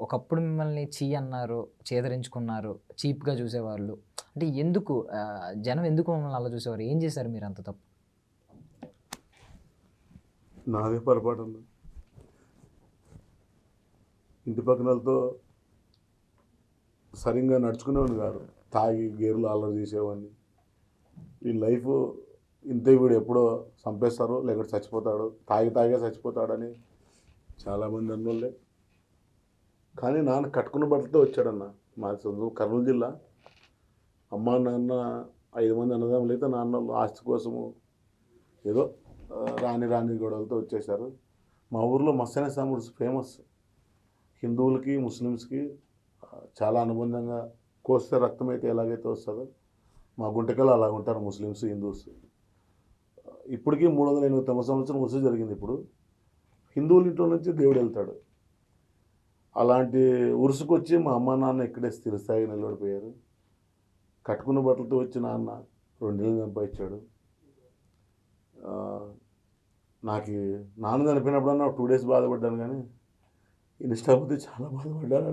ఒకప్పుడు మిమ్మల్ని చీ అన్నారు చేదరించుకున్నారు చీప్గా చూసేవాళ్ళు. అంటే ఎందుకు జనం ఎందుకు మిమ్మల్ని అలా చూసేవారు? ఏం చేశారు మీరు అంత తప్పు? నాదే పొరపాటు ఇంటి పక్కనలతో సరిగ్గా నడుచుకునేవాడిని కాదు. తాగి గేర్లు అల్లరి చేసేవాడిని. ఈ లైఫ్ ఇంతే వీడు ఎప్పుడో చంపేస్తారు లేకపోతే చచ్చిపోతాడు తాగి తాగే చచ్చిపోతాడని చాలామంది అన్నోళ్ళే. కానీ నాన్న కట్టుకున్న బట్టలతో వచ్చాడన్న. మా చదువు కర్నూలు జిల్లా. అమ్మ నాన్న ఐదు మంది అన్నదమ్ములు అయితే నాన్న వాళ్ళు ఆస్తి కోసము ఏదో రాణి రాని రాని గొడవలతో వచ్చేసారు మా ఊర్లో మస్తనే సాముడు ఫేమస్. హిందువులకి ముస్లిమ్స్కి చాలా అనుబంధంగా కోస్తే రక్తం అయితే ఎలాగైతే వస్తుందో మా గుంటకలు అలా ఉంటారు ముస్లిమ్స్ హిందూస్. ఇప్పటికీ మూడు వందల ఎనిమిది తొమ్మిది సంవత్సరం వస్తే జరిగింది ఇప్పుడు. హిందువుల ఇంట్లో నుంచి దేవుడు వెళ్తాడు. అలాంటి ఉరుసుకు వచ్చి మా అమ్మ నాన్న ఇక్కడే స్థిరస్థాయిగా నిలబడిపోయారు. కట్టుకున్న బట్టలతో వచ్చి నాన్న రెండేళ్ళు సంపాదించాడు ఆ, నాకు నాన్న చనిపోయినప్పుడన్నా టూ డేస్ బాధపడ్డాను కానీ ఇన్స్టా పోతే చాలా బాధపడ్డాను.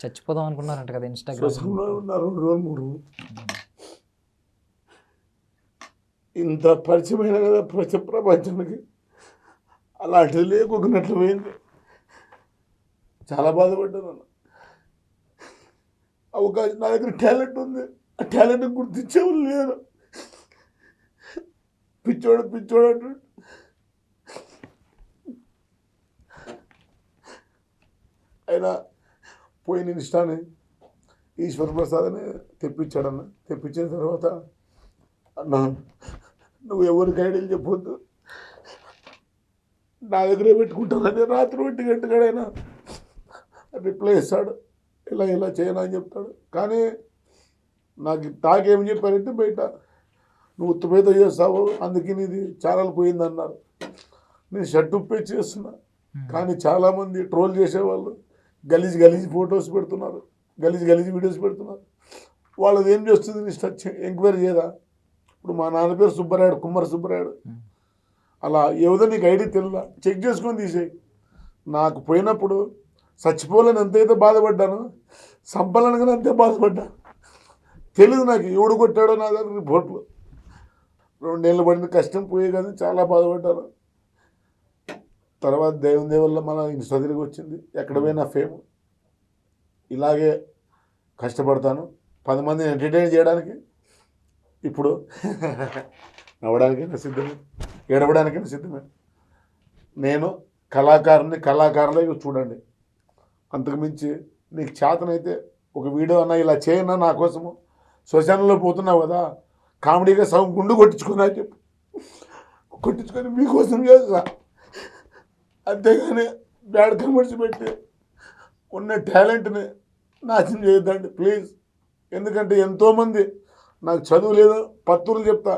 చచ్చిపోదాం అనుకున్నారంట కదా ఇన్స్టాగ్రామ్. శ్వసంలో ఉన్న రెండు రోజులు మూడు రోజులు. ఇంత పరిచయమైన కదా ప్రపంచ ప్రపంచానికి. అలాంటిది లేకున్నట్లు పోయింది చాలా బాధపడ్డాను అన్న. అవకాశం నా దగ్గర టాలెంట్ ఉంది. ఆ టాలెంట్ గుర్తించేవాళ్ళు లేరు. పిచ్చోడు పిచ్చోడు అంటాడు. అయినా పోయిన ఇన్స్టాని ఈశ్వర్ ప్రసాద్ అని తెప్పించాడన్న. తెప్పించిన తర్వాత అన్న నువ్వు ఎవరికి ఐడియాలు చెప్పొద్దు. నా దగ్గరే పెట్టుకుంటానని రాత్రి ఒంటి గంటగాడైనా రిప్లై ఇస్తాడు ఇలా ఇలా చేయను అని చెప్తాడు. కానీ నాకు తాకేం చెప్పారంటే బయట నువ్వు ఉత్తమేత చేస్తావు అందుకే నీది ఛానల్ పోయిందన్నారు. నేను షర్ట్ ఉప్పే చేస్తున్నా. కానీ చాలామంది ట్రోల్ చేసేవాళ్ళు గలీజ్ గలీజ్ ఫొటోస్ పెడుతున్నారు. గలీజ్ గలీజ్ వీడియోస్ పెడుతున్నారు. వాళ్ళది ఏం చేస్తుంది? ఇష్ట ఎంక్వైరీ చేయదా? ఇప్పుడు మా నాన్న పేరు సుబ్బరాయుడు కుమ్మర సుబ్బరాయుడు. అలా ఏదో నీకు ఐడి తెలియదా చెక్ చేసుకొని తీసేయి. నాకు పోయినప్పుడు చచ్చిపోలేని ఎంతైతే బాధపడ్డాను సంపాలని కానీ అంతే బాధపడ్డా తెలియదు నాకు ఎవడు కొట్టాడో నా దగ్గర రిపోర్ట్లు రెండేళ్ళు పడిన కష్టం పోయే కానీ చాలా బాధపడ్డాను. తర్వాత దేవుని దేవుళ్ళ మన ఇన్స్టా తిరిగి వచ్చింది. ఎక్కడ పోయినా ఫేమ్ ఇలాగే కష్టపడతాను. పది మందిని ఎంటర్టైన్ చేయడానికి ఇప్పుడు నవ్వడానికైనా సిద్ధమే. ఏడవడానికైనా సిద్ధమే. నేను కళాకారుని కళాకారులే చూడండి. అంతకుమించి నీకు చేతనైతే ఒక వీడియో అన్న ఇలా చేయన్నా నా కోసము. శ్మశానంలో పోతున్నావు కదా కామెడీగా సగం గుండు కొట్టించుకున్నా చెప్పు. కొట్టించుకొని మీకోసం చేస్తా. అంతేగాని బ్యాడ్ కమెంట్స్ పెట్టి ఉన్న టాలెంట్ని నాశనం చేయొద్దండి ప్లీజ్. ఎందుకంటే ఎంతోమంది నాకు చదువు లేదు పత్తులు చెప్తా.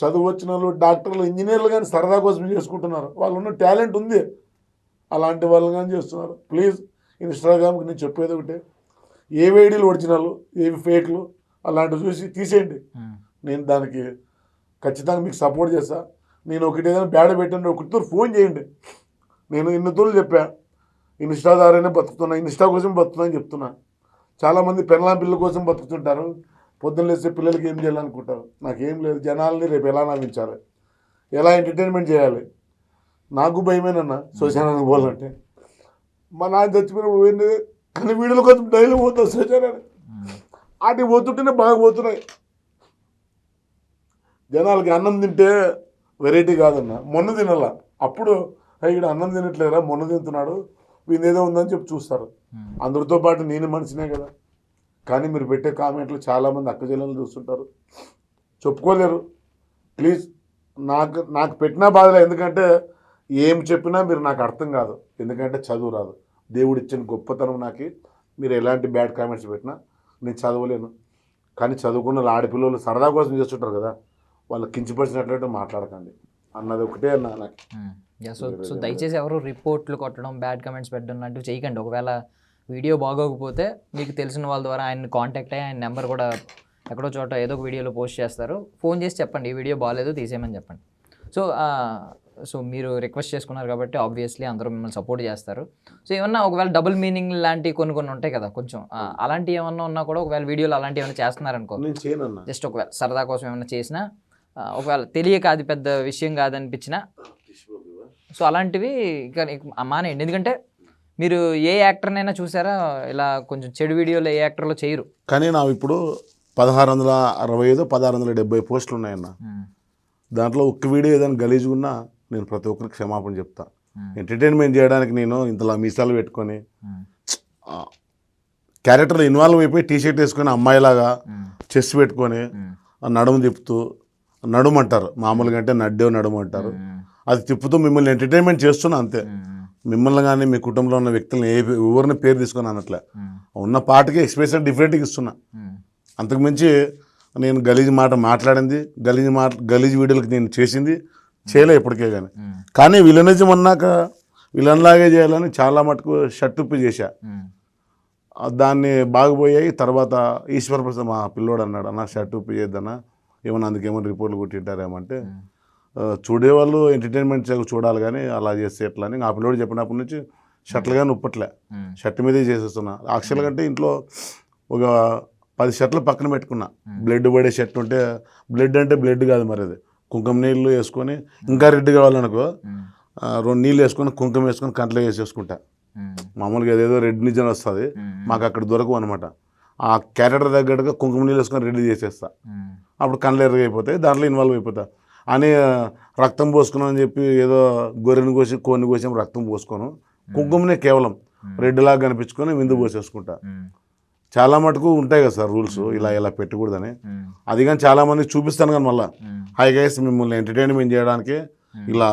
చదువు వచ్చిన వాళ్ళు డాక్టర్లు ఇంజనీర్లు కానీ సరదా కోసం చేసుకుంటున్నారు. వాళ్ళు ఉన్న టాలెంట్ ఉంది. అలాంటి వాళ్ళు కానీ చేస్తున్నారు. ప్లీజ్. ఇన్స్టాగ్రామ్కి నేను చెప్పేది ఒకటే. ఏ ఐడీలు ఒరిజినల్ ఏవి ఫేక్లు అలాంటివి చూసి తీసేయండి. నేను దానికి ఖచ్చితంగా మీకు సపోర్ట్ చేస్తా. నేను ఒకటి ఏదైనా బేడ పెట్టండి ఒకటితో ఫోన్ చేయండి. నేను ఇన్ని తోలు చెప్పా ఇన్స్టా ద్వారానే బతుకుతున్నా ఇన్స్టా కోసం బతుకుతున్నా అని చెప్తున్నా. చాలామంది పెళ్ళా పిల్లల కోసం బతుకుతుంటారు. పొద్దున్న లేస్తే పిల్లలకి ఏం చేయాలనుకుంటారు? నాకేం లేదు జనాల్ని రేపు ఎలా నవ్వించాలి? ఎలా ఎంటర్టైన్మెంట్ చేయాలి? నాకు భయమేనన్న శ్మశానానికి పోవాలంటే మా నాన్న చచ్చిపోయినప్పుడు పోయింది కానీ వీడియోల కోసం డైలీ పోతాం శ్మశానానికి వాటికి పోతుంటేనే బాగా పోతున్నాయి. జనాలకి అన్నం తింటే వెరైటీ కాదన్న. మొన్న తినాల. అప్పుడు "అయ్య, ఈడు అన్నం తినట్లేరా మొన్న తింటున్నాడు. వీని ఏదో ఉందని చెప్పి చూస్తారు. అందరితో పాటు నేను మనిషినే కదా. కానీ మీరు పెట్టే కామెంట్లు చాలామంది అక్క చెల్లెలు చూస్తుంటారు. చెప్పుకోలేరు. ప్లీజ్ నాకు నాకు పెట్టినా బాధలే. ఎందుకంటే ఏం చెప్పినా మీరు నాకు అర్థం కాదు. ఎందుకంటే చదువు రాదు. దేవుడు ఇచ్చిన గొప్పతనం నాకు. మీరు ఎలాంటి బ్యాడ్ కామెంట్స్ పెట్టినా నేను చదవలేను. కానీ చదువుకున్న ఆడపిల్లలు సరదా కోసం చేస్తుంటారు కదా. వాళ్ళు కించపరిచినట్లయితే మాట్లాడకండి. అన్నది ఒకటే అన్న నాకు. సో సో దయచేసి ఎవరు రిపోర్ట్లు కొట్టడం బ్యాడ్ కమెంట్స్ పెట్టడం లాంటివి చేయకండి. ఒకవేళ వీడియో బాగోకపోతే మీకు తెలిసిన వాళ్ళ ద్వారా ఆయన కాంటాక్ట్ అయ్యి ఆయన నెంబర్ కూడా ఎక్కడో చోట ఏదో ఒక వీడియోలో పోస్ట్ చేస్తారు. ఫోన్ చేసి చెప్పండి. ఈ వీడియో బాగాలేదు తీసేయమని చెప్పండి. సో సో మీరు రిక్వెస్ట్ చేసుకున్నారు కాబట్టి ఆబ్వియస్లీ అందరూ మిమ్మల్ని సపోర్ట్ చేస్తారు. సో ఏమన్నా ఒకవేళ డబుల్ మీనింగ్ లాంటి కొన్ని కొన్ని ఉంటాయి కదా కొంచెం ఆ, అలాంటివి ఏమన్నా ఉన్నా కూడా ఒకవేళ వీడియోలు అలాంటివి ఏమైనా చేస్తున్నారనుకో జస్ట్ ఒకవేళ సరదా కోసం ఏమైనా చేసినా ఒకవేళ తెలియక అది పెద్ద విషయం కాదనిపించినా సో అలాంటివి ఇక మానేయండి ఎందుకంటే మీరు ఏ యాక్టర్నైనా చూసారా ఇలా కొంచెం చెడు వీడియోలు ఏ యాక్టర్లో చేయరు. కానీ నా ఇప్పుడు పదహారు వందల అరవై ఐదు పదహారు వందల డెబ్బై పోస్టులు ఉన్నాయన్న. దాంట్లో ఒక్క వీడియో ఏదైనా గలీజ్గా ఉన్నా నేను ప్రతి ఒక్కరికి క్షమాపణ చెప్తా. ఎంటర్టైన్మెంట్ చేయడానికి నేను ఇంతలా మీసాలు పెట్టుకొని ఆ, క్యారెక్టర్లో ఇన్వాల్వ్ అయిపోయి టీ షర్ట్ వేసుకొని అమ్మాయిలాగా చెస్ట్ పెట్టుకొని నడుము తిప్పుతూ నడుము అంటారు. మామూలుగా అంటే నడ్డే నడుము అంటారు. అది తిప్పుతూ మిమ్మల్ని ఎంటర్టైన్మెంట్ చేస్తున్నా అంతే. మిమ్మల్ని కానీ మీ కుటుంబంలో ఉన్న వ్యక్తులను ఏ ఎవరిని పేరు తీసుకొని అన్నట్లే ఉన్న పాటకి ఎక్స్ప్రెషన్ డిఫరెంట్గా ఇస్తున్నా. అంతకుమించి నేను గలీజ్ మాట మాట్లాడింది గలీజ్ మాట గలీజ్ వీడియోలకు నేను చేసింది చేయలే ఇప్పటికే కానీ కానీ విలనిజం అన్నాక విలన్లాగే చేయాలని చాలా మటుకు షట్టుప్పి చేశా. దాన్ని బాగుపోయాయి. తర్వాత ఈశ్వర ప్రసాద్ మా పిల్లోడు అన్నాడు అన్న షర్ట్ ఉప్పి చేద్దన్నా ఏమన్నా అందుకేమో రిపోర్ట్లు కొట్టింటారేమంటే చూడేవాళ్ళు ఎంటర్టైన్మెంట్ చూడాలి కానీ అలా చేస్తే ఎట్లా అని ఆ పిల్లోడు చెప్పినప్పటి నుంచి షర్ట్లు కానీ ఉప్పట్లే షర్ట్ మీదే చేసేస్తున్నా. యాక్చువల్ కంటే ఇంట్లో ఒక పది షర్ట్లు పక్కన పెట్టుకున్నా. బ్లడ్ పడే షర్ట్ ఉంటే బ్లడ్ అంటే బ్లడ్ కాదు మరి అది కుంకుమ నీళ్ళు వేసుకొని ఇంకా రెడ్ కావాలనుకో రెండు నీళ్ళు వేసుకొని కుంకుమ వేసుకొని కంట్లో వేసేసుకుంటా. మామూలుగా ఏదేదో రెడ్ నిజం వస్తుంది. మాకు అక్కడ దొరకవు అనమాట ఆ క్యారెక్టర్ తగ్గట్టుగా కుంకుమ నీళ్ళు వేసుకొని రెడీ చేసేస్తా. అప్పుడు కళ్ళు ఎర్రగైపోతాయి దాంట్లో ఇన్వాల్వ్ అయిపోతా. అని రక్తం పోసుకున్నాం అని చెప్పి ఏదో గొర్రెని కోసి కోన్ని కోసి రక్తం పోసుకోను. కుంకుమనే కేవలం. రెడ్ లాగా కనిపించుకొని విందు పోసేసుకుంటా. చాలా మటుకు ఉంటాయి కదా సార్ రూల్స్. ఇలా ఇలా పెట్టకూడదని. అది కానీ చాలా మందికి చూపిస్తాను కానీ మళ్ళీ. హై గైస్ మిమ్మల్ని ఎంటర్టైన్మెంట్ చేయడానికి ఇలా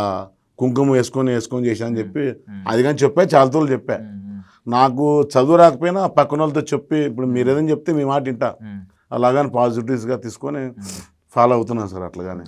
కుంకుమ వేసుకొని వేసుకొని చేశా అని చెప్పి అది కానీ చెప్పా చాలా తోలు చెప్పా. నాకు చదువు రాకపోయినా పక్కన వాళ్ళతో చెప్పి ఇప్పుడు మీరు ఏదైనా చెప్తే మీ మాట వింటా. అలాగని పాజిటివ్స్గా తీసుకొని ఫాలో అవుతున్నాను సార్ అట్లాగానే